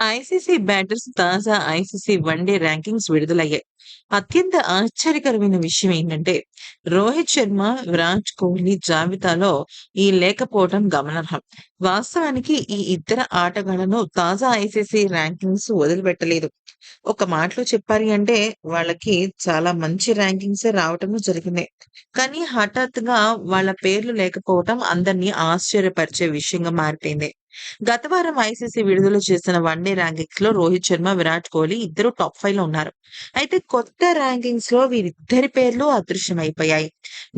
ICC batters తాజా ICC one day rankings విడుదలయ్యాయి. అత్యంత ఆశ్చర్యకరమైన విషయం ఏంటంటే, రోహిత్ శర్మ, విరాట్ కోహ్లీ జాబితాలో ఈ లేకపోవడం గమనార్హం. వాస్తవానికి ఈ ఇద్దరు ఆటగాళ్ళను తాజా ఐసీసీ ర్యాంకింగ్స్ వదిలిపెట్టలేదు. ఒక మాటలో చెప్పాలి అంటే వాళ్ళకి చాలా మంచి ర్యాంకింగ్స్ రావటం జరిగింది. కానీ హఠాత్తుగా వాళ్ళ పేర్లు లేకపోవటం అందరిని ఆశ్చర్యపరిచే విషయంగా మారిపోయింది. గత వారం ఐసీసీ విడుదల చేసిన వన్‌డే ర్యాంకింగ్స్‌లో రోహిత్ శర్మ, విరాట్ కోహ్లీ ఇద్దరు టాప్ 5లో ఉన్నారు. అయితే కొత్త ర్యాంకింగ్స్‌లో వీరిద్దరి పేర్లు అదృశ్యమైపోయాయి.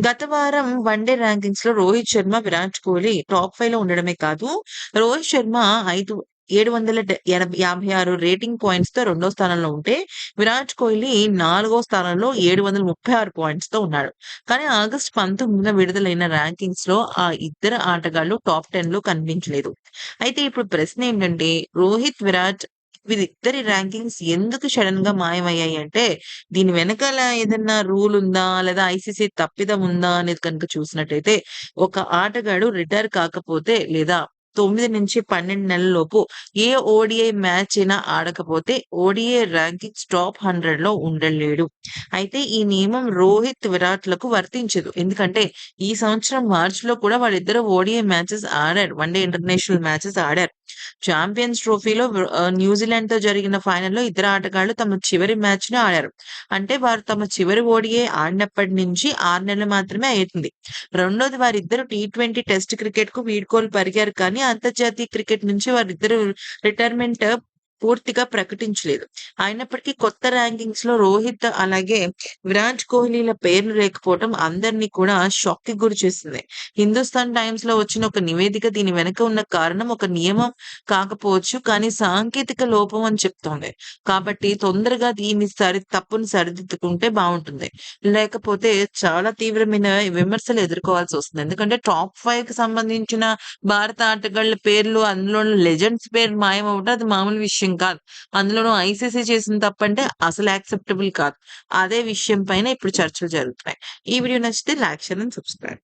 గత వారం వన్‌డే ర్యాంకింగ్స్‌లో రోహిత్ శర్మ, విరాట్ కోహ్లీ టాప్ 5లో ఉండడమే కాదు, రోహిత్ శర్మ ఐదు 756 రేటింగ్ పాయింట్స్తో రెండో స్థానంలో ఉంటే, విరాట్ కోహ్లీ నాలుగో స్థానంలో ఏడు వందల ముప్పై ఆరు పాయింట్స్తో ఉన్నాడు. కానీ ఆగస్ట్ 19న విడుదలైన ర్యాంకింగ్స్లో ఆ ఇద్దరు ఆటగాళ్ళు టాప్ 10లో కనిపించలేదు. అయితే ఇప్పుడు ప్రశ్న ఏంటంటే రోహిత్, విరాట్ వీరిద్దరి ర్యాంకింగ్స్ ఎందుకు సడన్గా మాయమయ్యాయి అంటే, దీని వెనకాల ఏదన్నా రూల్ ఉందా? లేదా ఐసీసీ తప్పిదం ఉందా? అనేది కనుక చూసినట్టయితే, ఒక ఆటగాడు రిటైర్ కాకపోతే లేదా 9-12 నెలల్లోపు ఏ ఓడిఐ మ్యాచ్ అయినా ఆడకపోతే ఓడిఐ ర్యాంకింగ్స్ టాప్ 100లో ఉండలేడు. అయితే ఈ నియమం రోహిత్, విరాట్‌లకు వర్తించదు. ఎందుకంటే ఈ సంవత్సరం మార్చ్‌లో కూడా వాళ్ళిద్దరూ ఓడిఐ మ్యాచెస్ ఆడారు. వన్‌డే ఇంటర్నేషనల్ మ్యాచెస్ ఆడారు. చాంపియన్స్ ట్రోఫీలో న్యూజిలాండ్తో జరిగిన ఫైనల్‌లో ఇద్దరు ఆటగాళ్ళు తమ చివరి మ్యాచ్ని ఆడారు. అంటే వారు తమ చివరి ఓడియే ఆడినప్పటి నుంచి ఆరు నెలలు మాత్రమే అయింది. రెండోది వారిద్దరూ టీ20, టెస్ట్ క్రికెట్కు వీడ్కోలు పరిగారు కానీ అంతర్జాతీయ క్రికెట్ నుంచి వారిద్దరు రిటైర్మెంట్ పూర్తిగా ప్రకటించలేదు. అయినప్పటికీ కొత్త ర్యాంకింగ్స్లో రోహిత్ అలాగే విరాట్ కోహ్లీల పేర్లు లేకపోవడం అందరిని కూడా షాక్కి గురి చేసింది హిందుస్థాన్ టైమ్స్‌లో వచ్చిన ఒక నివేదిక దీని వెనక ఉన్న కారణం ఒక నియమం కాకపోవచ్చు కానీ సాంకేతిక లోపం అని చెప్తోంది. కాబట్టి తొందరగా దీన్ని సరి తప్పును సరిదిద్దుకుంటే బాగుంటుంది లేకపోతే చాలా తీవ్రమైన విమర్శలు ఎదుర్కోవాల్సి వస్తుంది ఎందుకంటే టాప్ ఫైవ్కి సంబంధించిన భారత ఆటగాళ్ళ పేర్లు అందులో లెజెండ్స్ పేరు మాయమవటం అది మామూలు విషయం విషయం కాదు. అందులోనూ ఐసీసీ చేసిన తప్పంటే అసలు యాక్సెప్టబుల్ కాదు. అదే విషయం పైన ఇప్పుడు చర్చలు జరుగుతున్నాయి. ఈ వీడియో నచ్చితే లైక్, షేర్ అండ్ సబ్స్క్రైబ్.